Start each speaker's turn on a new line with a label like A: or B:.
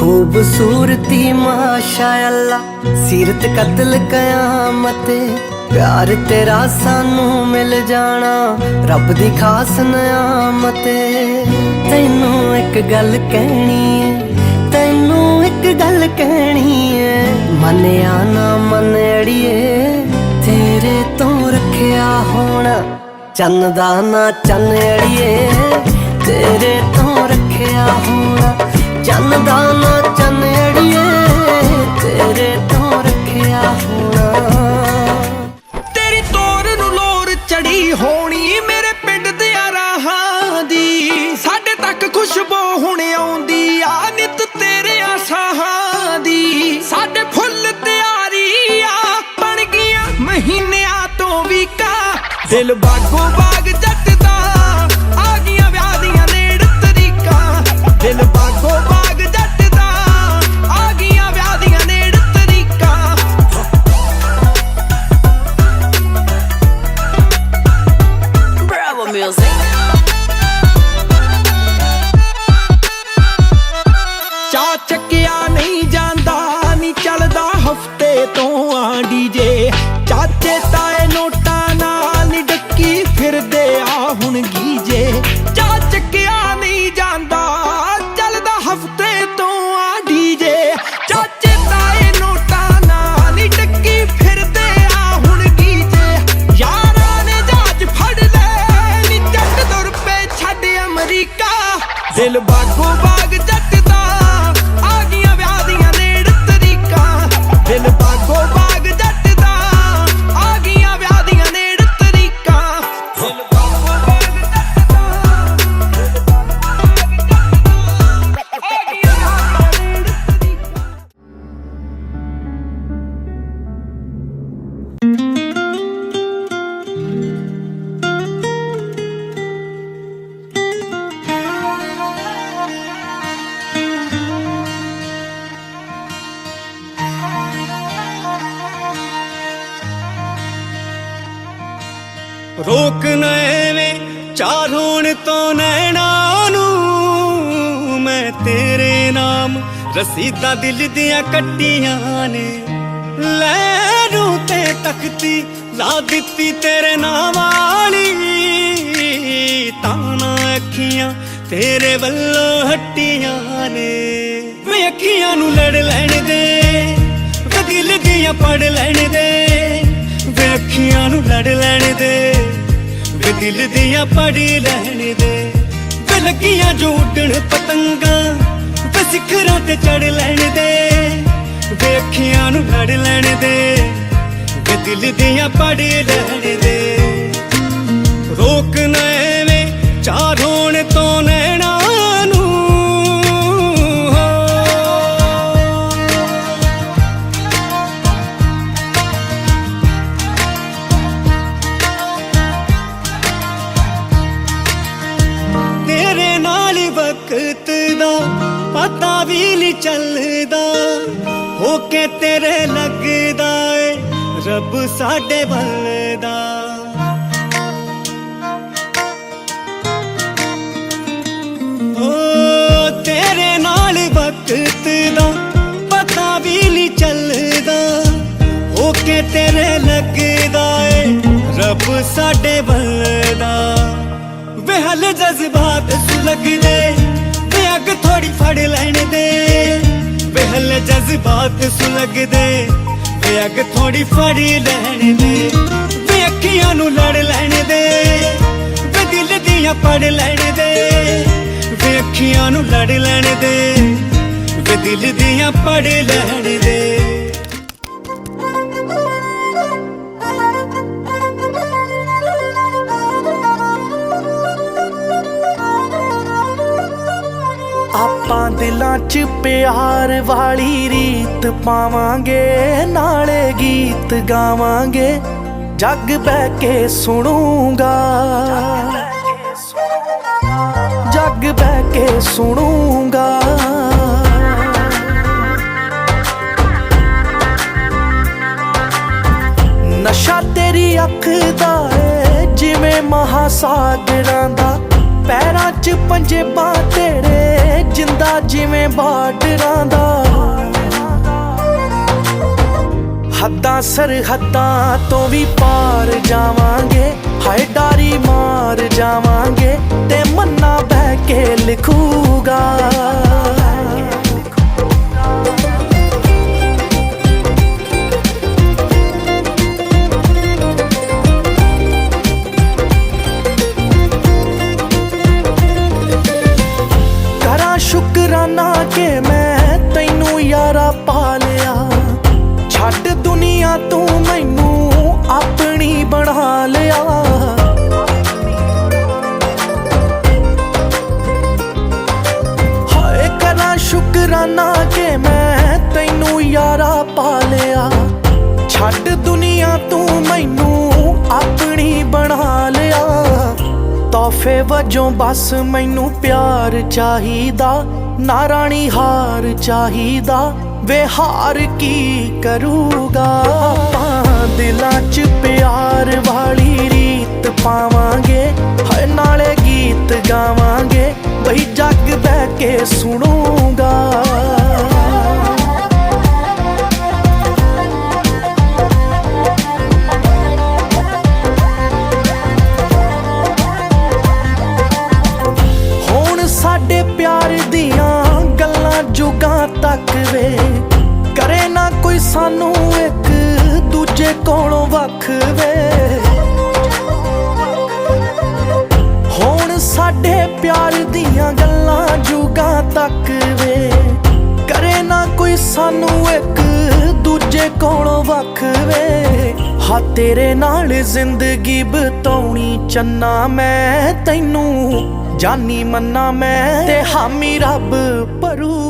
A: ਖੂਬਸੂਰਤੀ ਮਾਸ਼ਾ ਸਿਰਤ ਸੀਰਤ ਕਤਲ ਕਿਆਮਤ ਪਿਆਰ ਤੇਰਾ ਸਾਨੂੰ ਮਿਲ ਜਾਣਾ, ਰੱਬ ਦੀ ਖਾਸ ਨਿਆਮਤ ਤੈਨੂੰ ਇੱਕ ਗੱਲ ਕਹਿਣੀ ਏ, ਤੈਨੂੰ ਇੱਕ ਗੱਲ ਕਹਿਣੀ ਏ। ਮੰਨਿਆ ਨਾ ਮੰਨੜੀਏ, ਤੇਰੇ ਤੋਂ ਰੱਖਿਆ ਹੋਣਾ। ਚੰਨ ਦਾ ਨਾ ਚੰਨ ਅੜੀਏ ਤੇਰੇ ਤੋਂ ਰੱਖਿਆ ਹੋਣਾ। ਚੰਨ ਨਾ ਚੰਨ ਅੜੀਏ, ਤੇਰੇ ਤੋਂ ਰੱਖਿਆ ਹੋਣਾ।
B: ਤੇਰੀ ਤੋਰ ਨੂੰ ਲੋਰ ਚੜੀ ਹੋਣੀ ਮੇਰੇ ਪਿੰਡ ਦੇ ਰਾਹਾਂ ਦੀ। ਸਾਡੇ ਤੱਕ ਖੁਸ਼ਬੂ ਹੁਣ ਆਉਂਦੀ ਆ, ਨਿਤ ਤੇਰੇ ਆਸਾਹਾਂ ਦੀ। ਸਾਡੇ ਫੁੱਲ ਤਿਆਰੀ ਆ, ਬਣ ਗਈਆਂ ਮਹੀਨਿਆਂ ਤੋਂ ਵੀ ਕਾ। ਦਿਲ ਬਾਗੋ ਬਾਗ ਡੀਜੇ ਚਾਚੇ ਰੋਕ ਨਾ ਐਵੇਂ ਤੋਂ ਨੈਣਾ ਨੂੰ। ਮੈਂ ਤੇਰੇ ਨਾਮ ਰਸੀਦਾਂ ਦਿਲ ਦੀਆਂ ਕੱਟੀਆਂ ਨੇ। ਲੈ ਰੂ ਤੇ ਤਖਤੀ ਲਾ ਦਿੱਤੀ ਤੇਰੇ ਨਾਮ ਵਾਲੀ। ਤਾਂ ਅੱਖੀਆਂ ਤੇਰੇ ਵੱਲੋਂ ਹੱਟੀਆਂ ਨੇ। ਮੈਂ ਅੱਖੀਆਂ ਨੂੰ ਲੜ ਲੈਣ ਦੇ ਵੇ ਦਿਲ ਦੀਆਂ ਪੜ ਲੈਣ ਦੇ। ਵੇ ਅੱਖੀਆਂ ਨੂੰ ਲੜ ਲੈਣ ਦੇ। ਦਿਲ ਦੀਆਂ ਪੜ ਲੈਣ ਦੇ। ਵੇ ਲੱਗੀਆਂ ਜੋ ਪਤੰਗਾਂ ਵੇ ਸਿਖਰਾਂ ਤੇ ਚੜ ਲੈਣ ਦੇ। ਵੇ ਅੱਖੀਆਂ ਨੂੰ ਲੜ ਲੈਣ ਦੇ। ਵੇ ਦਿਲ ਦੀਆਂ ਪੜ ਲੈਣ ਦੇ। ਰੋਕ ਨਾ ਵਕਤ ਦਾ ਪਤਾ ਵੀ ਨਹੀਂ ਚੱਲਦਾ, ਹੋ ਕੇ ਤੇਰੇ ਲੱਗਦਾ ਏ ਰੱਬ ਸਾਡੇ ਵੱਲ ਓ ਤੇਰੇ ਨਾਲ ਵਕਤ ਦਾ ਪਤਾ ਵੀ ਨਹੀਂ ਚੱਲਦਾ, ਹੋ ਕੇ ਤੇਰੇ ਲੱਗਦਾ ਏ ਰੱਬ ਸਾਡੇ ਵੱਲ ਦਾ ਜਜ਼ਬਾਤ ਸੁਲਗਦੇ ਵੇ ਅੱਗ ਥੋੜੀ ਫੜ ਲੈਣ ਦੇ ਵੇ ਜਜ਼ਬਾਤ ਸੁਲਗਦੇ ਵੇ ਅੱਗ ਥੋੜੀ ਫੜ ਲੈਣ ਦੇ ਵੇ ਅੱਖੀਆਂ ਨੂੰ ਲੜ ਲੈਣ ਦੇ ਵੇ ਦਿਲ ਦੀਆਂ ਪੜ ਲੈਣ ਦੇ ਵੇ ਅੱਖੀਆਂ ਨੂੰ ਲੜ ਲੈਣ ਦੇ ਵੇ ਦਿਲ ਦੀਆਂ ਪੜ ਲੈਣ ਦੇ
A: ਦਿਲਾਂ 'ਚ ਪਿਆਰ ਵਾਲੀ ਰੀਤ ਪਾਵਾਂਗੇ, ਨਾਲੇ ਗੀਤ ਗਾਵਾਂਗੇ। ਜੱਗ ਬਹਿ ਕੇ ਸੁਣੂਗਾ। ਜੱਗ ਬਹਿ ਕੇ ਸੁਣੂਗਾ। ਨਸ਼ਾ ਤੇਰੀ ਅੱਖ ਦਾ ਏ, ਜਿਵੇਂ ਮਹਾਸਾਗਰਾਂ ਦਾ। ਪੈਰਾਂ 'ਚ ਪੰਜੇਬਾਂ ਤੇਰੇ।
C: ਜਿੰਦਾ ਜਿਵੇਂ ਬਾਰਡਰਾਂ ਦਾ। ਹੱਦਾਂ ਸਰਹੱਦਾਂ ਤੋਂ ਵੀ ਪਾਰ ਜਾਵਾਂਗੇ, ਹਾਏ ਡਾਰੀ ਮਾਰ ਜਾਵਾਂਗੇ ਤੇ ਮੰਨਾ ਬਹਿ ਕੇ ਲਿਖੂਗਾ। ਦੁਨੀਆ ਤੂੰ ਮੈਨੂੰ ਆਪਣੀ ਬਣਾ ਲਿਆ। ਤੋਹਫੇ ਵਜੋਂ ਬਸ ਮੈਨੂੰ ਪਿਆਰ ਚਾਹੀਦਾ, ਨਾ ਰਾਣੀ ਹਾਰ ਚਾਹੀਦਾ ਵੇ ਹਾਰ ਕੀ ਕਰੂਗਾ? ਆਪਾਂ ਦਿਲਾਂ 'ਚ ਪਿਆਰ ਵਾਲੀ ਰੀਤ ਪਾਵਾਂਗੇ, ਹਰ ਨਾਲੇ ਗੀਤ ਗਾਵਾਂਗੇ, ਬਈ ਜੱਗ ਬਹਿ ਕੇ ਸੁਣੂਗਾ। ਕੋਲੋਂ ਵੱਖ ਵੇ। ਹੁਣ ਸਾਡੇ ਪਿਆਰ ਦੀਆਂ ਗੱਲਾਂ ਜੁਗਾਂ ਤੱਕ ਵੇ। ਕਰੇ ਨਾ ਕੋਈ ਸਾਨੂੰ ਇੱਕ ਦੂਜੇ ਕੋਲੋਂ ਵੱਖ ਵੇ। ਹਾ, ਤੇਰੇ ਨਾਲ ਜ਼ਿੰਦਗੀ ਬਤਾਉਣੀ ਚੰਨਾ ਮੈਂ ਤੈਨੂੰ। ਜਾਨੀ ਮੰਨਾ ਮੈਂ ਤੇ ਹਾਮੀ ਰੱਬ ਭਰੂ।